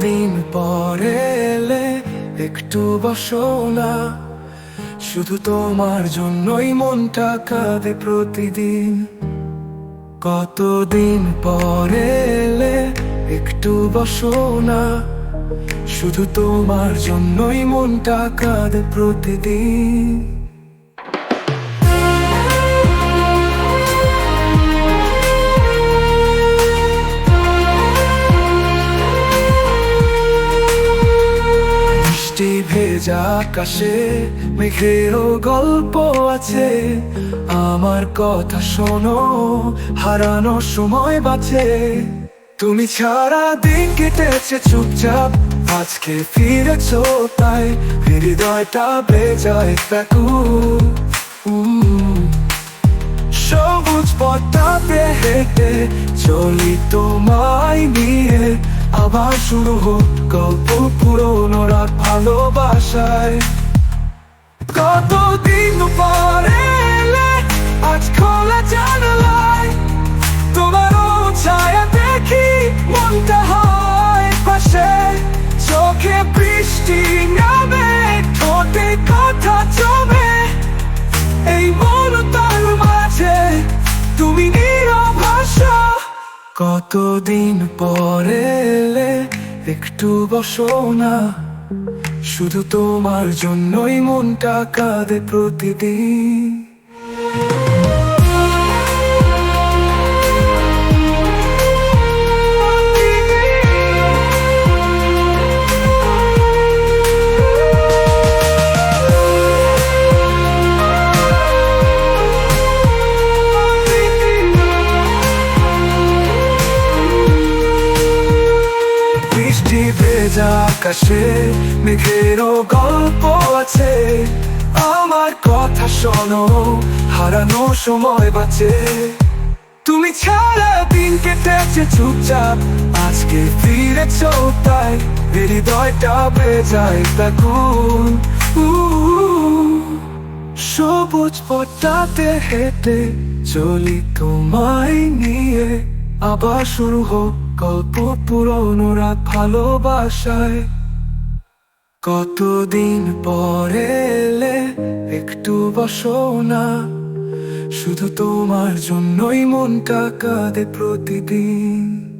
দিন পরে এলে একটু বসো না। শুধু তোমার জন্যই মনটা কাঁদে প্রতিদিন। কতদিন পরে এলে একটু বসো না। শুধু তোমার জন্যই মনটা কাঁদে প্রতিদিন। ভেজা আকাশে মেঘেরও গল্প আছে, আমার কথা শোনো হারানোর সময় বাঁচে তুমি ছাড়া দিন কেটেছে চুপচাপ, আজকে ফিরেছ তাই হৃদয়টা বেজায় উম। সবুজ পথটাতে হেঁটে চলি তোমায় নিয়ে আবার শুরু হোক গল্প পুরোনো রাত ভালোবাসায়। কতদিন পরে আজ খোলা জানালায়? তোমারও ছায়া দেখি মনটা হয় পাশে। চোখে বৃষ্টি নামে কতদিন পরে এলে একটু বসো না। শুধু তোমার জন্যই মনটা কাঁদে প্রতিদিন। ভেজা আকাশে মেঘেরও গল্প আছে। আমার কথা শোনো, হারানো সময় বাঁচে। তুমি ছাড়া দিন কেটেছে চুপচাপ, আজকে ফিরেছ তাই হৃদয়টা বেজায় তখন। সবুজ পথটাতে হেঁটে চলি তোমায় নিয়ে, আবার শুরু হোক গল্প পুরনো রাত ভালোবাসায়। কতদিন পরে এলে একটু বসো না। শুধু তোমার জন্যই মনটা কাঁদে প্রতিদিন।